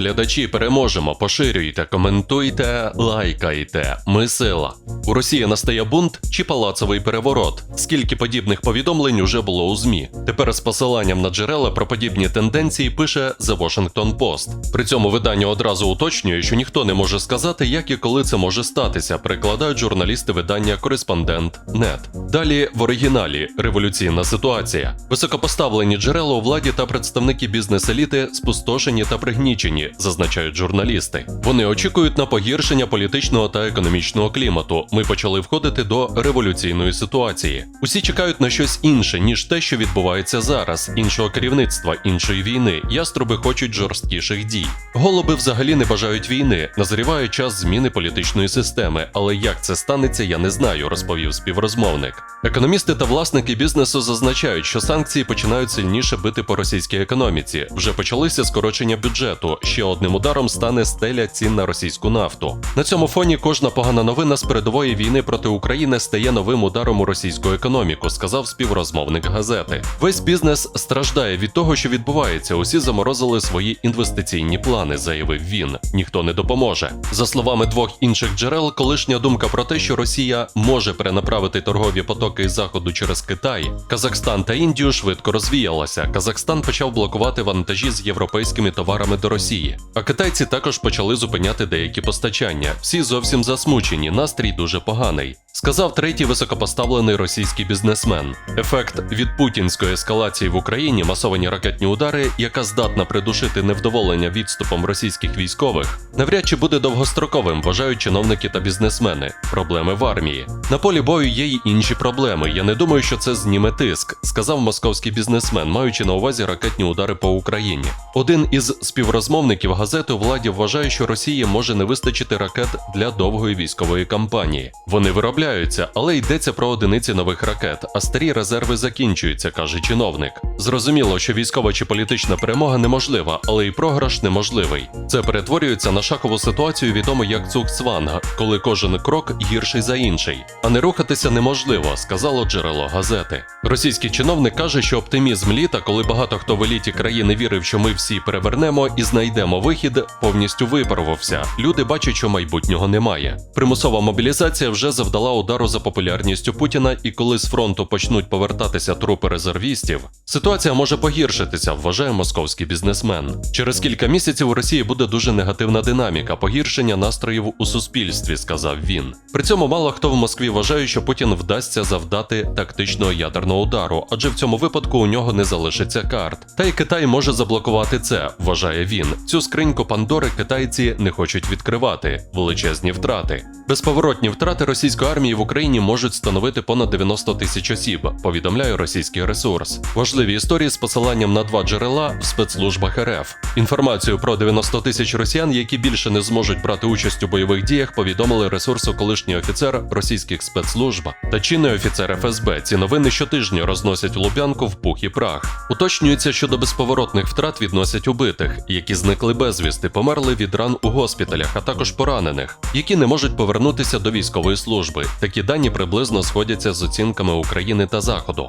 глядачі, переможемо. Поширюйте, коментуйте, лайкайте. Ми сила. У Росії настає бунт чи палацовий переворот. Скільки подібних повідомлень уже було у ЗМІ. Тепер з посиланням на джерела про подібні тенденції пише The Washington Post. При цьому видання одразу уточнює, що ніхто не може сказати, як і коли це може статися. Перекладають журналісти видання Кореспондент Нет. Далі в оригіналі революційна ситуація. Високопоставлені джерела у владі та представники бізнес-еліти спустошені та пригнічені, зазначають журналісти. Вони очікують на погіршення політичного та економічного клімату. Ми почали входити до революційної ситуації. Усі чекають на щось інше, ніж те, що відбувається зараз, іншого керівництва, іншої війни. Яструби хочуть жорсткіших дій. Голуби взагалі не бажають війни. Назріває час зміни політичної системи, але як це станеться, я не знаю, розповів співрозмовник. Економісти та власники бізнесу зазначають, що санкції починають сильніше бити по російській економіці. Вже почалися скорочення бюджету. Ще одним ударом стане стеля цін на російську нафту. На цьому фоні кожна погана новина з передової війни проти України стає новим ударом у російську економіку, сказав співрозмовник газети. Весь бізнес страждає від того, що відбувається. Усі заморозили свої інвестиційні плани, заявив він. Ніхто не допоможе. За словами двох інших джерел, колишня думка про те, що Росія може перенаправити торгові потоки із заходу через Китай, Казахстан та Індію швидко розвіялася. Казахстан почав блокувати вантажі з європейськими товарами до Росії. А китайці також почали зупиняти деякі постачання. Всі зовсім засмучені, настрій дуже поганий. Сказав третій високопоставлений російський бізнесмен. Ефект від путінської ескалації в Україні, масовані ракетні удари, яка здатна придушити невдоволення відступом російських військових, навряд чи буде довгостроковим, вважають чиновники та бізнесмени. Проблеми в армії. На полі бою є й інші проблеми. Я не думаю, що це зніме тиск, сказав московський бізнесмен, маючи на увазі ракетні удари по Україні. Один із співрозмовників газети владі вважає, що Росії може не вистачити ракет для довгої військової кампанії. Вони виробляються, але йдеться про одиниці нових ракет, а старі резерви закінчуються, каже чиновник. Зрозуміло, що військова чи політична перемога неможлива, але й програш неможливий. Це перетворюється на шахову ситуацію, відому як цукцванга, коли кожен крок гірший за інший. А не рухатися неможливо, сказало джерело газети. Російський чиновник каже, що оптимізм літа, коли багато хто в еліті країни вірив, що ми всі перевернемо і знайдемо вихід, повністю випарувався. Люди бачать, що майбутнього немає. Примусова мобілізація вже завдала удару за популярністю Путіна, і коли з фронту почнуть повертатися трупи резервістів, ситуація може погіршитися, вважає московський бізнесмен. Через кілька місяців у Росії буде дуже негативна динаміка, погіршення настроїв у суспільстві, сказав він. При цьому мало хто в Москві вважає, що Путін вдасться завдати тактичного ядерного удару, адже в цьому випадку у нього не залишиться карт. Та й Китай може заблокувати це, вважає він. Цю скриньку Пандори китайці не хочуть відкривати. Величезні втрати. Безповоротні втрати російської армії в Україні можуть становити понад 90 тисяч осіб, повідомляє російський ресурс. Важливі історії з посиланням на два джерела в спецслужбах РФ. Інформацію про 90 тисяч росіян, які більше не зможуть брати участь у бойових діях, повідомили ресурсу колишній офіцер російських спецслужб та чинний офіцер ФСБ. Ці новини щотижня розносять Лубянку в пух і прах. Уточнюється, що до безповоротних втрат відносять убитих, які зникли безвісти, померли від ран у госпіталях, а також поранених, які не можуть повернутися до військової служби. Такі дані приблизно сходяться з оцінками України та Заходу.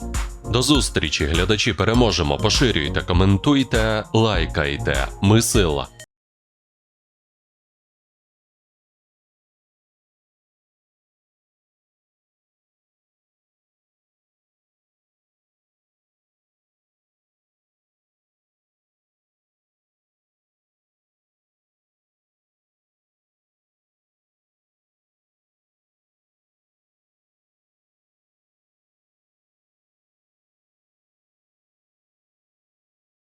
До зустрічі, глядачі, переможемо. Поширюйте, коментуйте, лайкайте. Ми сила.